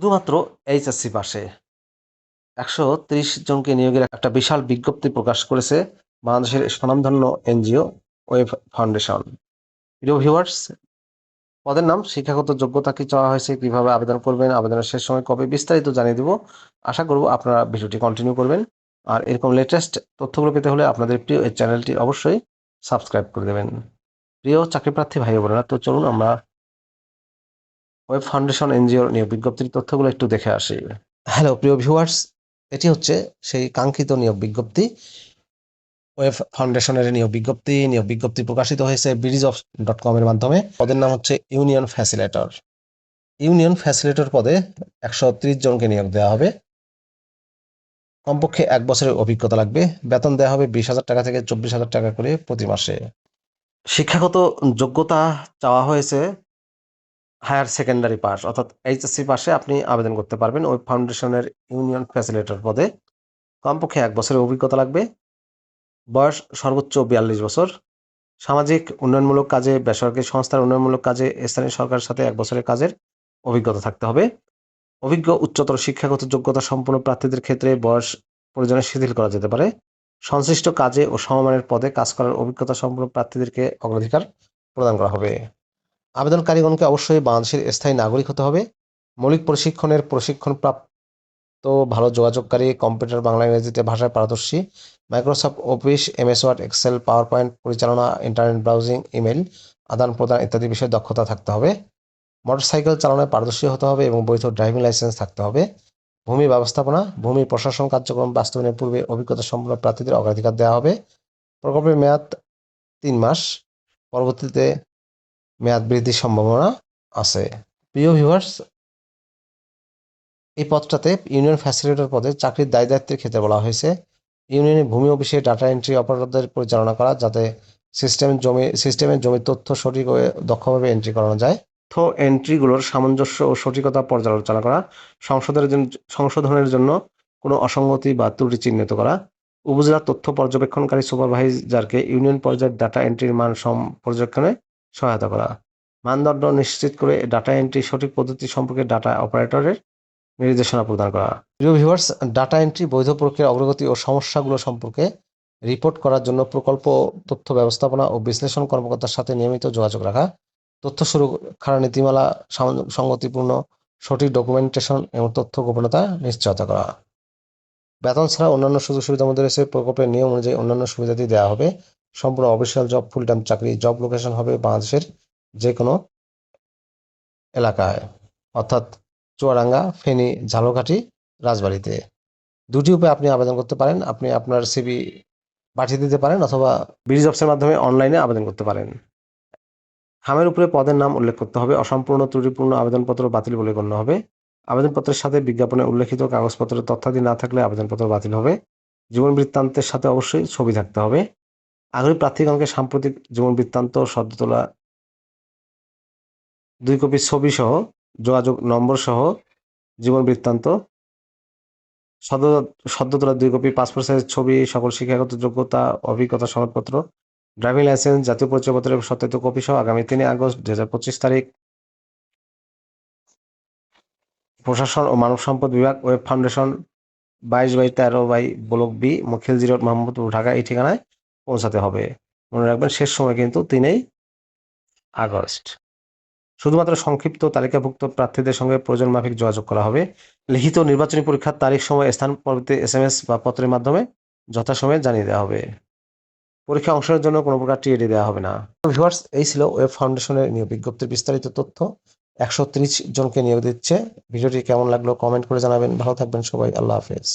শুধুমাত্র এইচএসসি পাশে। একশো ত্রিশ জনকে নিয়োগের একটা বিশাল বিজ্ঞপ্তি প্রকাশ করেছে বাংলাদেশের স্বনামধন্য এনজিও ওয়েব ফাউন্ডেশন। প্রিয় ভিউয়ার্স, পদের নাম, শিক্ষাগত যোগ্যতা কি চাওয়া হয়েছে, কীভাবে আবেদন করবেন, আবেদনের শেষ সময় কবে বিস্তারিত জানিয়ে দেবো। আশা করব আপনারা ভিডিওটি কন্টিনিউ করবেন। আর এরকম লেটেস্ট তথ্যগুলো পেতে হলে আপনাদের প্রিয় এই চ্যানেলটি অবশ্যই সাবস্ক্রাইব করে দেবেন। প্রিয় চাকরিপ্রার্থী ভাই বোনেরা, তো চলুন আমরা ওয়েব ফাউন্ডেশন এনজিওর নিয়োগ বিজ্ঞপ্তির তথ্যগুলো একটু দেখে আসি। হ্যালো, প্রিয় ভিউয়ার্স, এটি হচ্ছে সেই কাঙ্ক্ষিত নিয়োগ বিজ্ঞপ্তি। ওয়েব ফাউন্ডেশনের নিয়োগ বিজ্ঞপ্তি নিয়োগ বিজ্ঞপ্তি প্রকাশিত হয়েছে ব্রিজ অফ ডট কম এর মাধ্যমে। পদের নাম হচ্ছে ইউনিয়ন ফ্যাসিলেটর। ইউনিয়ন ফ্যাসিলেটর পদে একশো ত্রিশ জনকে নিয়োগ দেওয়া হবে। কমপক্ষে এক বছরের অভিজ্ঞতা লাগবে। বেতন দেওয়া হবে বিশ হাজার টাকা থেকে চব্বিশ হাজার টাকা করে প্রতি মাসে। শিক্ষাগত যোগ্যতা চাওয়া হয়েছে হায়ার সেকেন্ডারি পাস, অর্থাৎ এইচএসসি পাশে আপনি আবেদন করতে পারবেন ওই ফাউন্ডেশনের ইউনিয়ন ফ্যাসিলেটর পদে। কমপক্ষে এক বছরের অভিজ্ঞতা লাগবে। বয়স সর্বোচ্চ বিয়াল্লিশ বছর। সামাজিক উন্নয়নমূলক কাজে, বেসরকারি সংস্থার উন্নয়নমূলক কাজে স্থানীয় সরকারের সাথে এক বছরের কাজের অভিজ্ঞতা থাকতে হবে। অভিজ্ঞ, উচ্চতর শিক্ষাগত যোগ্যতা সম্পন্ন প্রার্থীদের ক্ষেত্রে বয়স প্রয়োজনে শিথিল করা যেতে পারে। সংশ্লিষ্ট কাজে ও সমমানের পদে কাজ করার অভিজ্ঞতা সম্পন্ন প্রার্থীদেরকে অগ্রাধিকার প্রদান করা হবে। আবেদনকারীগণকে অবশ্যই বাংলাদেশের স্থায়ী নাগরিক হতে হবে। মৌলিক প্রশিক্ষণের প্রশিক্ষণ প্রাপ্ত ভালো যোগাযোগকারী কম্পিউটার বাংলা ইংরেজিতে ভাষায় পারদর্শী। Microsoft Office, MS Word, Excel PowerPoint পরিচালনা, ইন্টারনেট ব্রাউজিং ইমেল আদান প্রদান ইত্যাদি বিষয়ে দক্ষতা থাকতে হবে। মোটরসাইকেল চালানোয় পারদর্শী হতে হবে এবং বৈধ ড্রাইভিং লাইসেন্স থাকতে হবে। ভূমি ব্যবস্থাপনা, ভূমি প্রশাসন কার্যক্রম বাস্তবায়নের পূর্বে অভিজ্ঞতা সম্পন্ন প্রার্থীদের অগ্রাধিকার দেওয়া হবে। প্রকল্পের মেয়াদ তিন মাস। পরবর্তীতে মেয়াদ বৃদ্ধির সম্ভাবনা আছে। প্রিয় ভিউয়ার্স এই পদটাতে ইউনিয়ন ফ্যাসিলিটেটর পদে চাকরির দায় দায়িত্বের ক্ষেত্রে বলা হয়েছে। ইউনিয়নের ভূমি অফিসে ডাটা এন্ট্রি অপারেটরদের পরিচালনা করা, যাতে সিস্টেম জমি সিস্টেমের জমির তথ্য সঠিক ও দক্ষভাবে এন্ট্রি করানো যায়। তথ্য এন্ট্রিগুলোর সামঞ্জস্য ও সঠিকতা পর্যালোচনা করা সংশোধনের জন্য সংশোধনের জন্য কোনো অসঙ্গতি বা ত্রুটি চিহ্নিত করা। উপজেলা তথ্য পর্যবেক্ষণকারী সুপারভাইজারকে ইউনিয়ন পর্যায়ের ডাটা এন্ট্রির মান পর্যবেক্ষণে সহায়তা করা। মানদণ্ড নিশ্চিত করে ডাটা এন্ট্রি সঠিক পদ্ধতি সম্পর্কে ডাটা অপারেটরের নির্দেশনা প্রদান করা। প্রিয় ডাটা এন্ট্রি বৈধ প্রক্রিয়ার অগ্রগতি ও সমস্যাগুলো সম্পর্কে রিপোর্ট করার জন্য প্রকল্প, তথ্য ব্যবস্থাপনা ও বিশ্লেষণ কর্মকর্তার সাথে নিয়মিত যোগাযোগ রাখা। তথ্য সুরক্ষার নীতিমালা সঙ্গতিপূর্ণ সঠিক ডকুমেন্টেশন এবং তথ্য গোপনতা নিশ্চয়তা করা। বেতন ছাড়া অন্যান্য সুযোগ সুবিধার মধ্যে রয়েছে। প্রকল্পের নিয়ম অনুযায়ী অন্যান্য সুবিধাদি দেওয়া হবে। সম্পূর্ণ অফিসিয়াল জব ফুল টাইম চাকরি জব লোকেশন হবে বাংলাদেশের যে কোনো এলাকায়। অর্থাৎ চুয়াডাঙ্গা, ফেনী, ঝালকাঠি, রাজবাড়িতে। দুটি উপায়ে আপনি আবেদন করতে পারেন। আপনি আপনার সিবি পাঠিয়ে দিতে পারেন অথবা ব্রিজ অফিসের মাধ্যমে অনলাইনে আবেদন করতে পারেন। খামের উপরে পদের নাম উল্লেখ করতে হবে। অসম্পূর্ণ, ত্রুটিপূর্ণ আবেদনপত্র বাতিল বলে গণ্য হবে। আবেদনপত্রের সাথে বিজ্ঞাপনে উল্লেখিত কাগজপত্রের তথ্যাদি না থাকলে আবেদনপত্র বাতিল হবে। জীবন বৃত্তান্তের সাথে অবশ্যই ছবি থাকতে হবে। আগ্রহী প্রার্থীগণকে সাম্প্রতিক জীবন বৃত্তান্ত সদ্য তোলা, দুই কপি ছবি সহ, যোগাযোগ নম্বর সহ জীবন বৃত্তান্ত সদ্য সদ্য তোলা দুই কপি, পাসপোর্ট সাইজ ছবি, সকল শিক্ষাগত যোগ্যতা, অভিজ্ঞতা সনদপত্র ড্রাইভিং লাইসেন্স, জাতীয় পরিচয়পত্রের সত্যায়িত কপি সহ আগামী তিনই আগস্ট দুই হাজার পঁচিশ তারিখ। প্রশাসন ও মানব সম্পদ বিভাগ ওয়েব ফাউন্ডেশন, বাইশ বাই তেরো বাই ব্লক বি মখিল জিরোড মোহাম্মদপুর, ঢাকা, এই ঠিকানায় পৌঁছাতে হবে। মনে রাখবেন শেষ সময় কিন্তু তিনই আগস্ট। শুধুমাত্র সংক্ষিপ্ত তালিকাভুক্ত প্রার্থীদের সঙ্গে প্রয়োজন মাফিক যোগাযোগ করা হবে। লিখিত নির্বাচনী পরীক্ষার তারিখ, সময়, স্থান, পরবর্তী এস এম এস বা পত্রের মাধ্যমে যথাসময়ে জানিয়ে দেওয়া হবে। পরীক্ষা অংশের জন্য কোনো প্রকার টিএডি দেওয়া হবে না। ভিউয়ার্স, এই ছিল ওয়েব ফাউন্ডেশনের বিজ্ঞপ্তির বিস্তারিত তথ্য। একশো ত্রিশ জনকে নিয়োগ দিচ্ছে। ভিডিওটি কেমন লাগল কমেন্ট করে জানাবেন। ভালো থাকবেন সবাই। আল্লাহ হাফেজ।